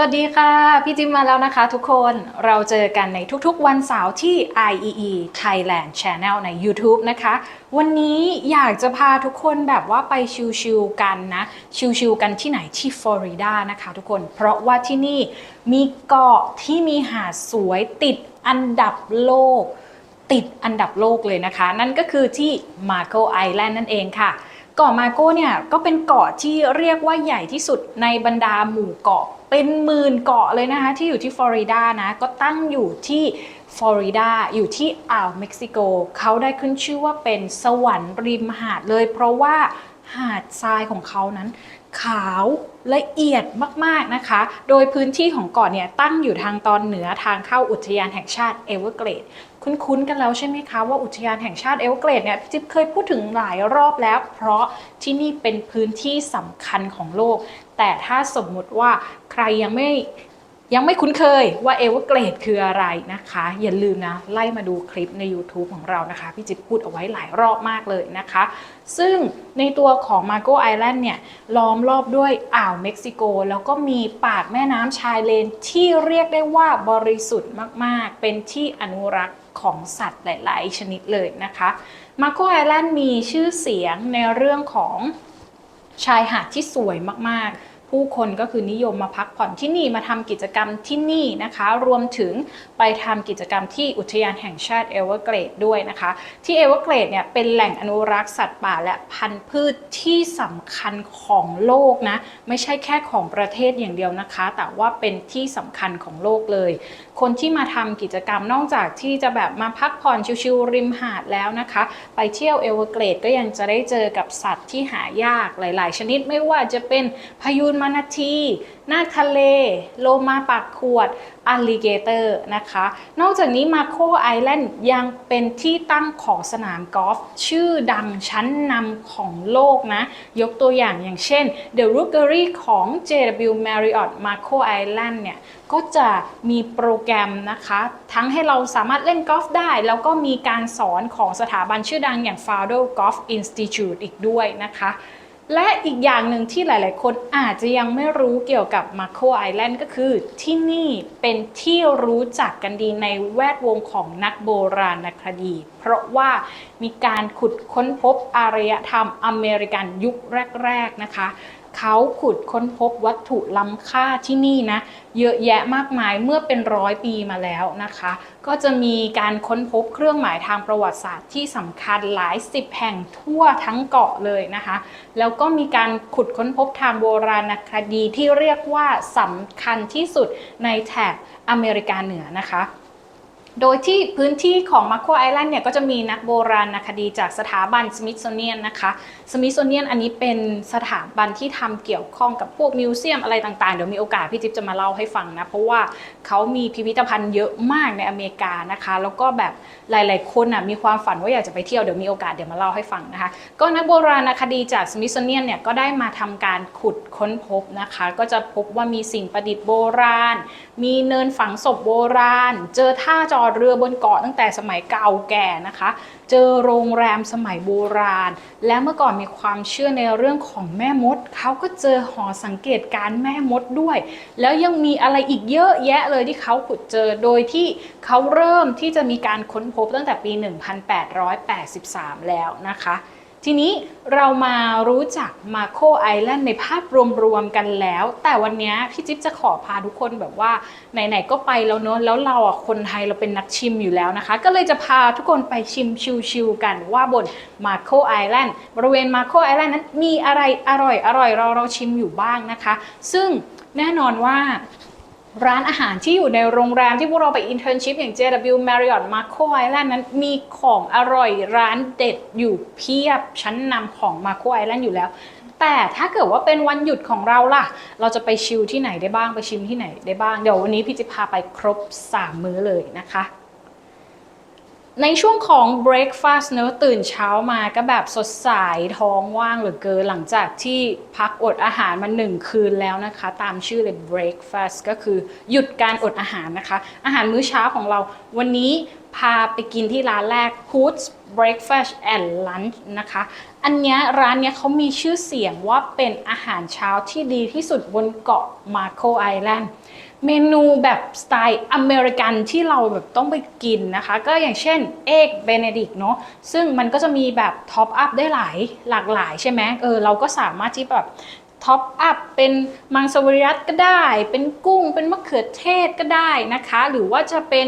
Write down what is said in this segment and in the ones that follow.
สวัสดีค่ะ พี่จิมมาแล้วนะคะทุกคนเราเจอกันในทุกๆ วันเสาร์ที่ IEE Thailand Channel ใน YouTube นะคะ วันนี้อยากจะพาทุกคนแบบว่าไปชิลๆกันนะ ชิลๆกันที่ไหนที่ฟลอริดานะคะทุกคน เพราะว่าที่นี่มีเกาะที่มีหาดสวยติดอันดับโลก ติดอันดับโลกเลยนะคะ นั่นก็คือที่มาโกไอแลนด์นั่นเองค่ะ เกาะมาโกเนี่ยก็เป็นเกาะที่เรียกว่าใหญ่ที่สุดในบรรดาหมู่เกาะ เป็นหมื่นเกาะเลยนะคะ ที่อยู่ที่ฟลอริดานะ ก็ตั้งอยู่ที่ฟลอริดาอยู่ที่อ่าวเม็กซิโก เขาได้ขึ้นชื่อว่าเป็นสวรรค์ริมหาดเลย เพราะว่าหาดทรายของเขานั้น ขาวละเอียดมากๆนะคะ โดยพื้นที่ของเกาะเนี่ยตั้งอยู่ทางตอนเหนือทางเข้าอุทยานแห่งชาติเอเวอร์เกรดคุ้นๆกันแล้วใช่ไหมคะว่าอุทยานแห่งชาติเอเวอร์เกรดเนี่ยจิ๊บเคยพูดถึงหลายรอบแล้ว เพราะที่นี่เป็นพื้นที่สำคัญของโลก แต่ถ้าสมมุติว่าใครยังไม่ ยังไม่คุ้นเคยว่าเอเวอร์เกรดคืออะไรนะคะ อย่าลืมนะ ไล่มาดูคลิปใน YouTube ของเรานะคะ พี่จิ๊บพูดเอาไว้หลายรอบมากเลยนะคะ ซึ่งในตัวของมาโกไอแลนด์เนี่ย ล้อมรอบด้วยอ่าวเม็กซิโก แล้วก็มีปากแม่น้ำชายเลนที่เรียกได้ว่าบริสุทธิ์มาก ๆ เป็นที่อนุรักษ์ของสัตว์หลาย ๆ ชนิดเลยนะคะมาโกไอแลนด์มีชื่อเสียงในเรื่องของชายหาดที่สวยมาก ๆ ผู้คนก็คือนิยมมาพักผ่อนที่นี่มาทำกิจกรรมที่นี่นะคะ รวมถึงไปทำกิจกรรมที่อุทยานแห่งชาติเอเวอร์เกรดด้วยนะคะ ที่เอเวอร์เกรดเนี่ยเป็นแหล่งอนุรักษ์สัตว์ป่าและพันธุ์พืชที่สำคัญของโลกนะ ไม่ใช่แค่ของประเทศอย่างเดียวนะคะ แต่ว่าเป็นที่สำคัญของโลกเลย คนที่มาทำกิจกรรมนอกจากที่จะแบบมาพักผ่อนชิวๆริมหาดแล้วนะคะ ไปเที่ยวเอเวอร์เกรดก็ยังจะได้เจอกับสัตว์ที่หายากหลาย ๆ ชนิดไม่ว่าจะเป็นพายุนมานาทีนาคทะเล โลมาปากขวดอ l ลิเกเตอร์นะคะ นอกจากนี้มาโคไอแลนด์ยังเป็นที่ตั้งของสนามกอล์ฟชื่อดังชั้นนำของโลกนะ ยกตัวอย่างอย่างเช่น The Rookery ของ JW Marriott Marco Island เนี่ยก็จะมีโปรแกรมนะคะ ทั้งให้เราสามารถเล่นกอล์ฟได้ แล้วก็มีการสอนของสถาบันชื่อดังอย่าง f a d o Golf Institute อีกด้วยนะคะ และอีกอย่างหนึ่งที่หลาย ๆ คนอาจจะยังไม่รู้เกี่ยวกับมาโคไอแลนด์ก็คือที่นี่เป็นที่รู้จักกันดีในแวดวงของนักโบราณคดี เพราะว่ามีการขุดค้นพบอารยธรรมอเมริกันยุคแรก ๆ นะคะ เขาขุดค้นพบวัตถุล้ำค่าที่นี่นะเยอะแยะมากมายเมื่อเป็นร้อยปีมาแล้วนะคะ ก็จะมีการค้นพบเครื่องหมายทางประวัติศาสตร์ที่สำคัญหลายสิบแห่งทั่วทั้งเกาะเลยนะคะ แล้วก็มีการขุดค้นพบทางโบราณคดีที่เรียกว่าสำคัญที่สุดในแถบอเมริกาเหนือนะคะ โดยที่พื้นที่ของมาโคไอแลนด์เนี่ยก็จะมีนักโบราณคดีจากสถาบันสมิ t โ o เนียนนะคะสมิ t โ o เนียนอันนี้เป็นสถาบันที่ทำเกี่ยวข้องกับพวกมิวเซียมอะไรต่างๆ เดี๋ยวมีโอกาสพี่จิ๊บจะมาเล่าให้ฟังนะ เพราะว่าเขามีพิพิธภัณฑ์เยอะมากในอเมริกานะคะ แล้วก็แบบหลายๆคนอะมีความฝันว่าอยากจะไปเที่ยวเดี๋ยวมีโอกาสเดี๋ยวมาเล่าให้ฟังนะคะ ก็นักโบราณคดีจากสมิ t โ o เนียนเนี่ยก็ได้มาทำการขุดค้นพบนะคะ ก็จะพบว่ามีสิ่งประดิษฐ์โบราณ มีเนินฝังศพโบราณ เจอท่าจอดเรือบนเกาะตั้งแต่สมัยเก่าแก่นะคะ เจอโรงแรมสมัยโบราณ และเมื่อก่อนมีความเชื่อในเรื่องของแม่มด เขาก็เจอหอสังเกตการแม่มดด้วย แล้วยังมีอะไรอีกเยอะแยะเลยที่เขาขุดเจอโดยที่เขาเริ่มที่จะมีการค้นพบตั้งแต่ปี 1883 แล้วนะคะ ทีนี้เรามารู้จักมาโคไอแลนด์ในภาพรวมๆกันแล้ว แต่วันนี้พี่จิ๊บจะขอพาทุกคนแบบว่าไหนๆก็ไปแล้วเนอะแล้วเราอะคนไทยเราเป็นนักชิมอยู่แล้วนะคะ ก็เลยจะพาทุกคนไปชิมชิวๆกันว่าบนมาโคไอแลนด์บริเวณมาโคไอแลนด์นั้นมีอะไรอร่อยอร่อยเราเราชิมอยู่บ้างนะคะ ซึ่งแน่นอนว่า ร้านอาหารที่อยู่ในโรงแรมที่พวกเราไปอินเทอร์นชิพอย่าง JW Marriott Marco Island นั้นมีของอร่อยร้านเด็ดอยู่เพียบชั้นนำของ Marco Island อยู่แล้ว แต่ถ้าเกิดว่าเป็นวันหยุดของเราล่ะ เราจะไปชิลที่ไหนได้บ้างไปชิมที่ไหนได้บ้าง เดี๋ยววันนี้พี่จะพาไปครบ 3 มื้อเลยนะคะ ในช่วงของ breakfast เนอะตื่นเช้ามาก็แบบสดใสท้องว่างเหลือเกินหลังจากที่พักอดอาหารมาหนึ่งคืนแล้วนะคะ ตามชื่อเลย breakfast ก็คือหยุดการอดอาหารนะคะ อาหารมื้อเช้าของเราวันนี้พาไปกินที่ร้านแรก Hoods Breakfast and Lunch นะคะ อันนเนี้ยร้านเนี้ยเขามีชื่อเสียงว่าเป็นอาหารเช้าที่ดีที่สุดบนเกาะมาโคไอแลนด์ เมนูแบบสไตล์อเมริกันที่เราแบบต้องไปกินนะคะ ก็อย่างเช่นเอกเบเนดิกเนาะซึ่งมันก็จะมีแบบท็อปอัพได้หลายหลากหลายใช่ไหมเออเราก็สามารถที่แบบท็อปอัพเป็นมังสวิรัตก็ได้ เป็นกุ้งเป็นมะเขือเทศก็ได้นะคะ หรือว่าจะเป็น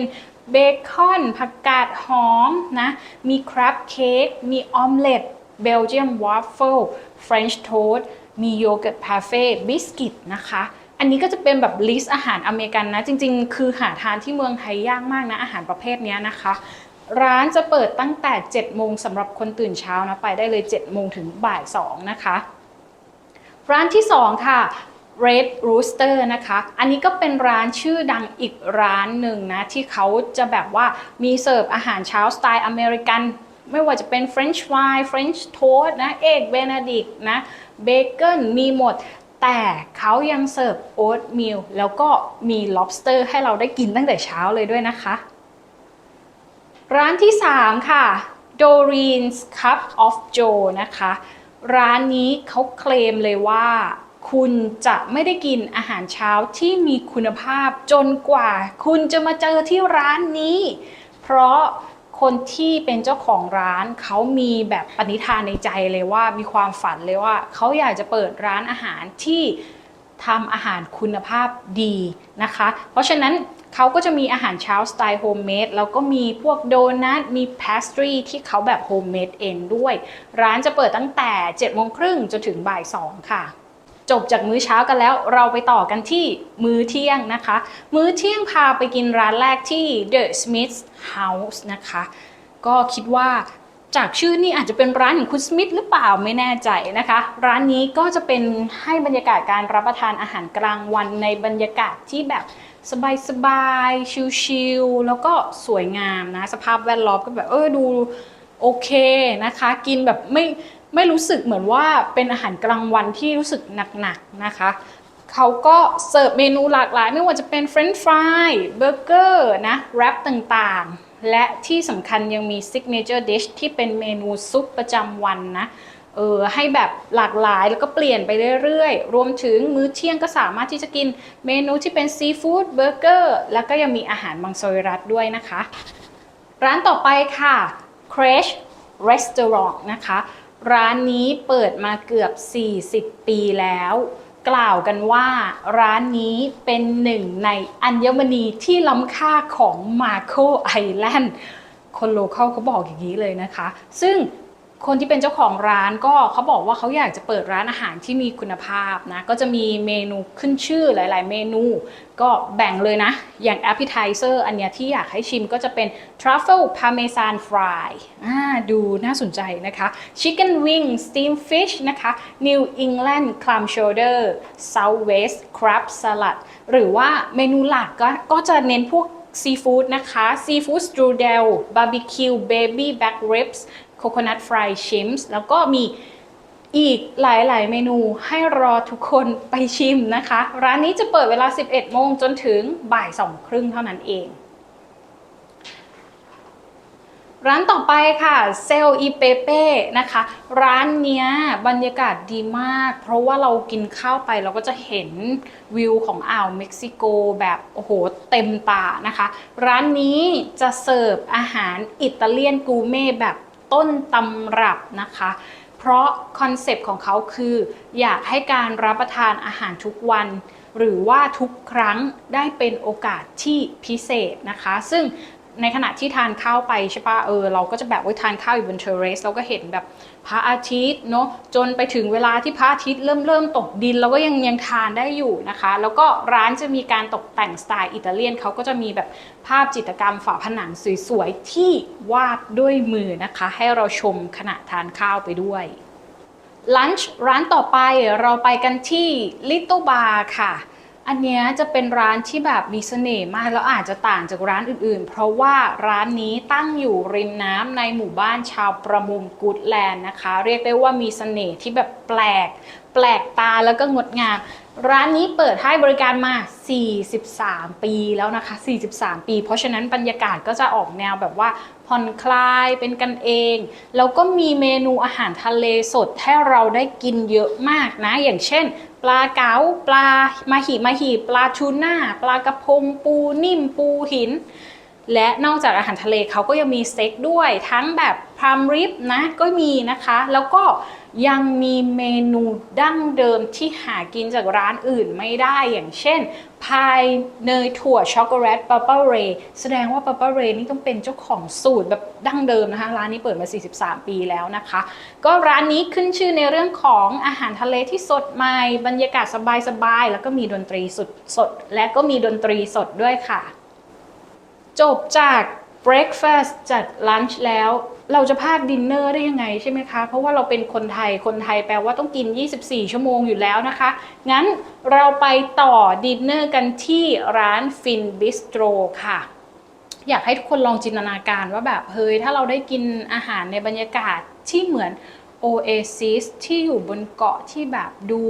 เบคอนผักกาดหอมนะ มีคราฟเค้กมีออมเล็ตเบลเจียมวอฟเฟิลเฟรนช์โทสต์มีโยเกิร์ตพาเฟ่บิสกิตนะคะ อันนี้ก็จะเป็นแบบลิสต์อาหารอเมริกันนะ จริง ๆ คือหาทานที่เมืองไทยยากมากนะอาหารประเภทนี้นะคะ ร้านจะเปิดตั้งแต่ 7 โมงสำหรับคนตื่นเช้านะ ไปได้เลย 7 โมงถึงบ่าย 2 นะคะ ร้านที่ 2 ค่ะ Red Rooster นะคะ อันนี้ก็เป็นร้านชื่อดังอีกร้านหนึ่งนะ ที่เขาจะแบบว่ามีเสิร์ฟอาหารเช้าสไตล์อเมริกันไม่ว่าจะเป็น French fry French toast นะเอกเบนดิกนะเบเกิลมีหมด แต่เขายังเสิร์ฟโอ๊ตมิลแล้วก็มี lobster ให้เราได้กินตั้งแต่เช้าเลยด้วยนะคะ ร้านที่ 3 ค่ะ Doreen's Cup of Joe นะคะ ร้านนี้เขาเคลมเลยว่า คุณจะไม่ได้กินอาหารเช้าที่มีคุณภาพจนกว่า คุณจะมาเจอที่ร้านนี้ เพราะ คนที่เป็นเจ้าของร้านเขามีแบบปณิธานในใจเลยว่ามีความฝันเลยว่าเขาอยากจะเปิดร้านอาหารที่ทำอาหารคุณภาพดีนะคะ เพราะฉะนั้นเขาก็จะมีอาหารเช้าสไตล์โฮมเมดแล้วก็มีพวกโดนัทมีพาสตรีที่เขาแบบโฮมเมดเองด้วย ร้านจะเปิดตั้งแต่7โมงครึ่งจนถึงบ่าย2ค่ะ จบจากมื้อเช้ากันแล้วเราไปต่อกันที่มื้อเที่ยงนะคะ มื้อเที่ยงพาไปกินร้านแรกที่ The Smith House นะคะ ก็คิดว่าจากชื่อนี่อาจจะเป็นร้านของคุณสมิธหรือเปล่าไม่แน่ใจนะคะ ร้านนี้ก็จะเป็นให้บรรยากาศการรับประทานอาหารกลางวันในบรรยากาศที่แบบสบายๆชิลๆแล้วก็สวยงามนะ สภาพแวดล้อมก็แบบเออดูโอเคนะคะ กินแบบไม่ ไม่รู้สึกเหมือนว่าเป็นอาหารกลางวันที่รู้สึกหนักๆนะคะเขาก็เสิร์ฟเมนูหลากหลาย ไม่ว่าจะเป็นเฟรนช์ฟรายเบอร์เกอร์นะแรปต่างๆ และที่สำคัญยังมีซิกเนเจอร์ดิชที่เป็นเมนูซุปประจำวันนะเออให้แบบหลากหลายแล้วก็เปลี่ยนไปเรื่อยๆ รวมถึงมื้อเที่ยงก็สามารถที่จะกินเมนูที่เป็นซีฟู้ดเบอร์เกอร์แล้วก็ยังมีอาหารมังสวิรัตด้วยนะคะ ร้านต่อไปค่ะ Crash Restaurant นะคะ ร้านนี้เปิดมาเกือบ 40 ปีแล้ว กล่าวกันว่าร้านนี้เป็นหนึ่งในอัญมณีที่ล้ำค่าของมาโคไอแลนด์คนโลเคอลเขาบอกอย่างนี้เลยนะคะ ซึ่ง คนที่เป็นเจ้าของร้านก็เขาบอกว่าเขาอยากจะเปิดร้านอาหารที่มีคุณภาพนะก็จะมีเมนูขึ้นชื่อหลาย ๆ เมนู ก็แบ่งเลยนะ อย่าง appetizer อันเนี้ยที่อยากให้ชิมก็จะเป็น truffle parmesan fry อ่าดูน่าสนใจนะคะ chicken wing steam fish นะคะ new england clam chowder southwest crab salad หรือว่าเมนูหลักก็ก็จะเน้นพวกซีฟู้ดนะคะซีฟู้ดสตรูเดลบาร์บีคิวเบบี้แบ็กริบส์ โคโคนัทฟรายชิมส์แล้วก็มีอีกหลาย ๆ เมนูให้รอทุกคนไปชิมนะคะ ร้านนี้จะเปิดเวลา 11 โมงจนถึงบ่าย2ครึ่งเท่านั้นเอง ร้านต่อไปค่ะเซลอีเปเป้นะคะ ร้านเนี้ยบรรยากาศดีมาก เพราะว่าเรากินข้าวไปเราก็จะเห็นวิวของอ่าวเม็กซิโกแบบโอ้โหเต็มตานะคะ ร้านนี้จะเสิร์ฟอาหารอิตาเลียนกูเม่แบบ ต้นตำรับนะคะ เพราะคอนเซปต์ของเขาคือ อยากให้การรับประทานอาหารทุกวัน หรือว่าทุกครั้งได้เป็นโอกาสที่พิเศษนะคะ ซึ่ง ในขณะที่ทานข้าวไปใช่ปะเออเราก็จะแบบว่าทานข้าวอยู่บนเทเรสเราก็เห็นแบบพระอาทิตย์เนาะจนไปถึงเวลาที่พระอาทิตย์เริ่มเริ่มตกดินเราก็ยังยังทานได้อยู่นะคะ แล้วก็ร้านจะมีการตกแต่งสไตล์อิตาเลียนเขาก็จะมีแบบภาพจิตรกรรมฝาผนังสวยๆที่วาดด้วยมือนะคะ ให้เราชมขณะทานข้าวไปด้วยลันช์ร้านต่อไปเราไปกันที่ Little Bar ค่ะ อันเนี้ยจะเป็นร้านที่แบบมีเสน่ห์มากแล้วอาจจะต่างจากร้านอื่นๆ เพราะว่าร้านนี้ตั้งอยู่ริมน้ำในหมู่บ้านชาวประมงกูดแลนด์นะคะ เรียกได้ว่ามีเสน่ห์ที่แบบแปลก แปลกตาแล้วก็งดงาม ร้านนี้เปิดให้บริการมา 43 ปีแล้วนะคะ 43 ปี เพราะฉะนั้นบรรยากาศก็จะออกแนวแบบว่าผ่อนคลายเป็นกันเอง แล้วก็มีเมนูอาหารทะเลสดให้เราได้กินเยอะมากนะ อย่างเช่น ปลาเก๋าปลามาหิมาหิปลาทูน่า ปลากระพง ปูนิ่ม ปูหิน และนอกจากอาหารทะเลเขาก็ยังมีสเต็กด้วยทั้งแบบพรามริบนะก็มีนะคะ แล้วก็ยังมีเมนูดั้งเดิมที่หากินจากร้านอื่นไม่ได้อย่างเช่น พายเนยถั่วช็อกโกแลตปาปาเรย์แสดงว่าปาปาเรย์นี่ต้องเป็นเจ้าของสูตรแบบดั้งเดิมนะคะ ร้านนี้เปิดมา 43 ปีแล้วนะคะ ก็ร้านนี้ขึ้นชื่อในเรื่องของอาหารทะเลที่สดใหม่บรรยากาศสบายๆแล้วก็มีดนตรีสดสดและก็มีดนตรีสดด้วยค่ะ จบจาก breakfast จาก lunch แล้ว เราจะพลาดดินเนอร์ได้ยังไงใช่ไหมคะ เพราะว่าเราเป็นคนไทย คนไทยแปลว่าต้องกิน 24 ชั่วโมงอยู่แล้วนะคะ งั้นเราไปต่อดินเนอร์กันที่ร้าน Fin Bistro ค่ะ อยากให้ทุกคนลองจินตนาการว่าแบบ เฮ้ย ถ้าเราได้กินอาหารในบรรยากาศที่เหมือน Oasis ที่อยู่บนเกาะที่แบบดู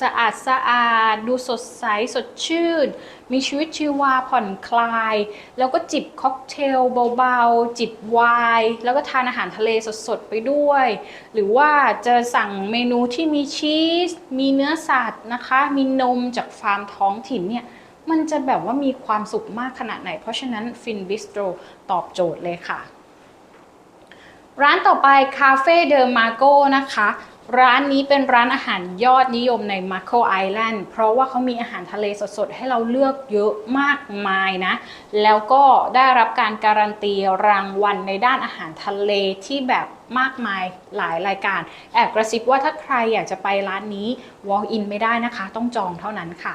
สะอาดสะอาด ดูสดใสสดชื่น มีชีวิตชีวาผ่อนคลาย แล้วก็จิบค็อกเทลเบาๆ จิบไวน์แล้วก็ทานอาหารทะเลสดๆ ไปด้วย หรือว่าจะสั่งเมนูที่มีชีส มีเนื้อสัตว์นะคะ มีนมจากฟาร์มท้องถิ่นเนี่ยมันจะแบบว่ามีความสุขมากขนาดไหน เพราะฉะนั้นฟินบิสโตรตอบโจทย์เลยค่ะ ร้านต่อไปคาเฟ่เดอมาโกนะคะ ร้านนี้เป็นร้านอาหารยอดนิยมในมาโ o ไอแลนด์เพราะว่าเขามีอาหารทะเลสดๆ ให้เราเลือกเยอะมากมายนะ แล้วก็ได้รับการการันตีรางวัลในด้านอาหารทะเลที่แบบมากมายหลายรายการ แอบกระซิบว่าถ้าใครอยากจะไปร้านนี้ walk in ไม่ได้นะคะ ต้องจองเท่านั้นค่ะ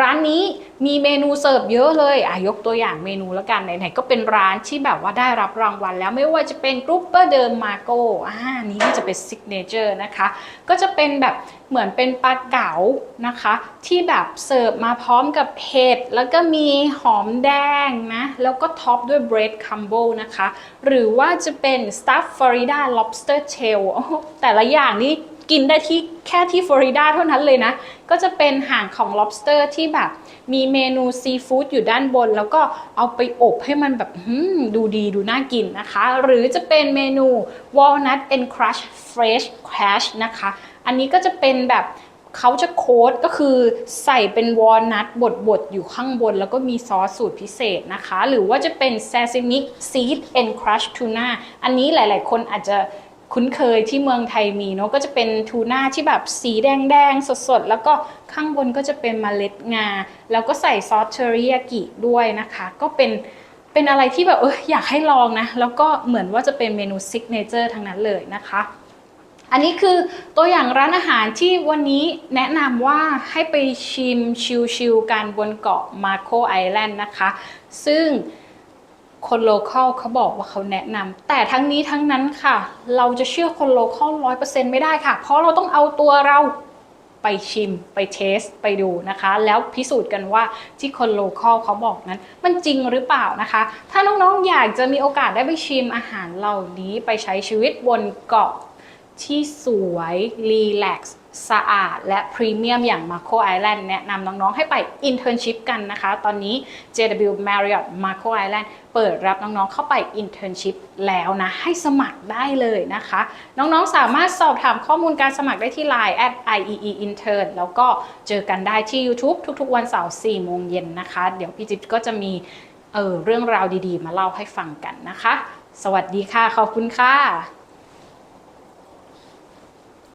ร้านนี้มีเมนูเสิร์ฟเยอะเลยอะยกตัวอย่างเมนูแล้วกันไหนๆก็เป็นร้านที่แบบว่าได้รับรางวัลแล้วไม่ว่าจะเป็นกรุ๊ปเปอร์เดิมมาโกอ่านี่น่าจะเป็นซิกเนเจอร์นะคะ ก็จะเป็นแบบเหมือนเป็นปลาเก๋านะคะ ที่แบบเสิร์ฟมาพร้อมกับเห็ดแล้วก็มีหอมแดงนะ แล้วก็ท็อปด้วยเบรดคัมโบนะคะ หรือว่าจะเป็น Stuffed Florida Lobster Tail โอ้โหแต่ละอย่างนี่ กินได้ที่แค่ที่ฟลอริดาเท่านั้นเลยนะ ก็จะเป็นหางของ lobster ที่แบบ มีเมนูซีฟู้ดอยู่ด้านบน แล้วก็เอาไปอบให้มันแบบดูดีดูน่ากินนะคะ หรือจะเป็นเมนู walnut and crush fresh crash นะคะ อันนี้ก็จะเป็นแบบเขาจะโค้ดก็คือใส่เป็นวอลนัทบดๆ อยู่ข้างบน แล้วก็มีซอสสูตรพิเศษนะคะ หรือว่าจะเป็น sesame seed and crush tuna อันนี้หลายๆ คนอาจจะ คุ้นเคยที่เมืองไทยมีเนาะก็จะเป็นทูน่าที่แบบสีแดงๆ สดๆ แล้วก็ข้างบนก็จะเป็นมเมล็ดงา แล้วก็ใส่ซอสเทอริยากิด้วยนะคะ ก็เป็นเป็นอะไรที่แบบเอออยากให้ลองนะ แล้วก็เหมือนว่าจะเป็นเมนูซิกเนเจอร์ทั้งนั้นเลยนะคะ อันนี้คือตัวอย่างร้านอาหารที่วันนี้แนะนำว่าให้ไปชิมชิลๆกันบนเกาะมาโคไอแลนด์นะคะ ซึ่ง คนโลเคอลเขาบอกว่าเขาแนะนำแต่ทั้งนี้ทั้งนั้นค่ะ เราจะเชื่อคนโลเคอลร้อยเปอร์เซ็นต์ไม่ได้ค่ะ เพราะเราต้องเอาตัวเราไปชิมไปเทส ไปดูนะคะ แล้วพิสูจน์กันว่าที่คนโลเคอลเขาบอกนั้น มันจริงหรือเปล่านะคะ ถ้าน้องๆอยากจะมีโอกาสได้ไปชิมอาหารเหล่านี้ไปใช้ชีวิตบนเกาะที่สวยรีแลกซ์ สะอาดและพรีเมียมอย่าง Marco Island แนะนำน้องๆให้ไป Internship กันนะคะ ตอนนี้ JW Marriott Marco Island เปิดรับน้องๆเข้าไป Internship แล้วนะ ให้สมัครได้เลยนะคะ น้องๆสามารถสอบถามข้อมูลการสมัครได้ที่ Line at IEE Intern แล้วก็เจอกันได้ที่ YouTube ทุกๆ วันเสาร์4โมงเย็นนะคะ เดี๋ยวพี่จิ๊บก็จะมีเออเรื่องราวดีๆ มาเล่าให้ฟังกันนะคะ สวัสดีค่ะ ขอบคุณค่ะ